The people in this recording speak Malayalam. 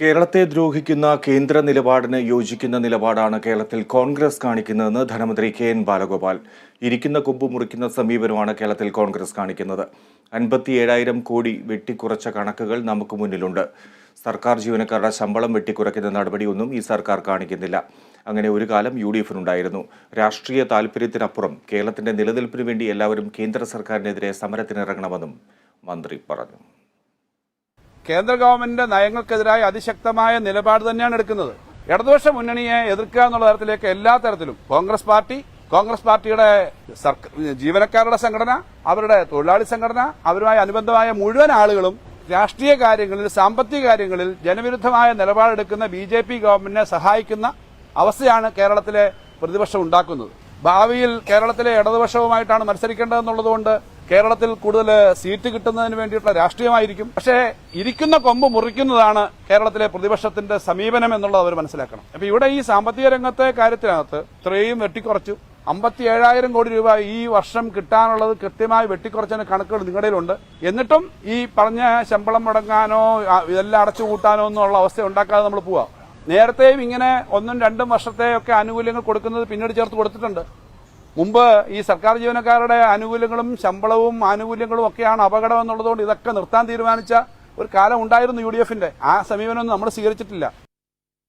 കേരളത്തെ ദ്രോഹിക്കുന്ന കേന്ദ്ര നിലപാടിന് യോജിക്കുന്ന നിലപാടാണ് കേരളത്തിൽ കോൺഗ്രസ് കാണിക്കുന്നതെന്ന് ധനമന്ത്രി കെ എൻ ബാലഗോപാൽ. ഇരിക്കുന്ന കൊമ്പ് മുറിക്കുന്ന സമീപനമാണ് കേരളത്തിൽ കോൺഗ്രസ് കാണിക്കുന്നത്. അൻപത്തി ഏഴായിരം കോടി വെട്ടിക്കുറച്ച കണക്കുകൾ നമുക്ക് മുന്നിലുണ്ട്. സർക്കാർ ജീവനക്കാരുടെ ശമ്പളം വെട്ടിക്കുറയ്ക്കുന്ന നടപടിയൊന്നും ഈ സർക്കാർ കാണിക്കുന്നില്ല. അങ്ങനെ ഒരു കാലം യു ഡി എഫിനുണ്ടായിരുന്നു. രാഷ്ട്രീയ താൽപര്യത്തിനപ്പുറം കേരളത്തിന്റെ നിലനിൽപ്പിനു വേണ്ടി എല്ലാവരും കേന്ദ്ര സർക്കാരിനെതിരെ സമരത്തിനിറങ്ങണമെന്നും മന്ത്രി പറഞ്ഞു. കേന്ദ്ര ഗവൺമെന്റിന്റെ നയങ്ങൾക്കെതിരായ അതിശക്തമായ നിലപാട് തന്നെയാണ് എടുക്കുന്നത്. ഇടതുപക്ഷ മുന്നണിയെ എതിർക്കുക എന്നുള്ള തരത്തിലേക്ക് എല്ലാ തരത്തിലും കോൺഗ്രസ് പാർട്ടി കോൺഗ്രസ് പാർട്ടിയുടെ ജീവനക്കാരുടെ സംഘടന അവരുടെ തൊഴിലാളി സംഘടന അവരുമായി അനുബന്ധമായ മുഴുവൻ ആളുകളും രാഷ്ട്രീയ കാര്യങ്ങളിൽ സാമ്പത്തിക കാര്യങ്ങളിൽ ജനവിരുദ്ധമായ നിലപാടെടുക്കുന്ന ബി ജെ പി ഗവൺമെന്റിനെ സഹായിക്കുന്ന അവസ്ഥയാണ് കേരളത്തിലെ പ്രതിപക്ഷം ഉണ്ടാക്കുന്നത്. ഭാവിയിൽ കേരളത്തിലെ ഇടതുപക്ഷവുമായിട്ടാണ് മത്സരിക്കേണ്ടതെന്നുള്ളതുകൊണ്ട് കേരളത്തിൽ കൂടുതൽ സീറ്റ് കിട്ടുന്നതിന് വേണ്ടിയിട്ടുള്ള രാഷ്ട്രീയമായിരിക്കും. പക്ഷേ ഇരിക്കുന്ന കൊമ്പ് മുറിക്കുന്നതാണ് കേരളത്തിലെ പ്രതിപക്ഷത്തിന്റെ സമീപനം എന്നുള്ളത് അവർ മനസ്സിലാക്കണം. അപ്പൊ ഇവിടെ ഈ സാമ്പത്തിക രംഗത്തെ കാര്യത്തിനകത്ത് ഇത്രയും വെട്ടിക്കുറച്ചു. അമ്പത്തി ഏഴായിരം കോടി രൂപ ഈ വർഷം കിട്ടാനുള്ളത് കൃത്യമായി വെട്ടിക്കുറച്ചതിന് കണക്കുകൾ നിങ്ങളുടെയിലുണ്ട്. എന്നിട്ടും ഈ പറഞ്ഞ ശമ്പളം മുടങ്ങാനോ ഇതെല്ലാം അടച്ചു കൂട്ടാനോ എന്നുള്ള അവസ്ഥ ഉണ്ടാക്കാതെ നമ്മൾ പോവാം. നേരത്തെയും ഇങ്ങനെ ഒന്നും രണ്ടും വർഷത്തെയൊക്കെ ആനുകൂല്യങ്ങൾ കൊടുക്കുന്നത് പിന്നീട് ചേർത്ത് കൊടുത്തിട്ടുണ്ട്. മുമ്പ് ഈ സർക്കാർ ജീവനക്കാരുടെ ആനുകൂല്യങ്ങളും ശമ്പളവും ആനുകൂല്യങ്ങളും ഒക്കെയാണ് അപകടം എന്നുള്ളതുകൊണ്ട് ഇതൊക്കെ നിർത്താൻ തീരുമാനിച്ച ഒരു കാലം ഉണ്ടായിരുന്നു യു ആ സമീപനമൊന്നും നമ്മൾ സ്വീകരിച്ചിട്ടില്ല.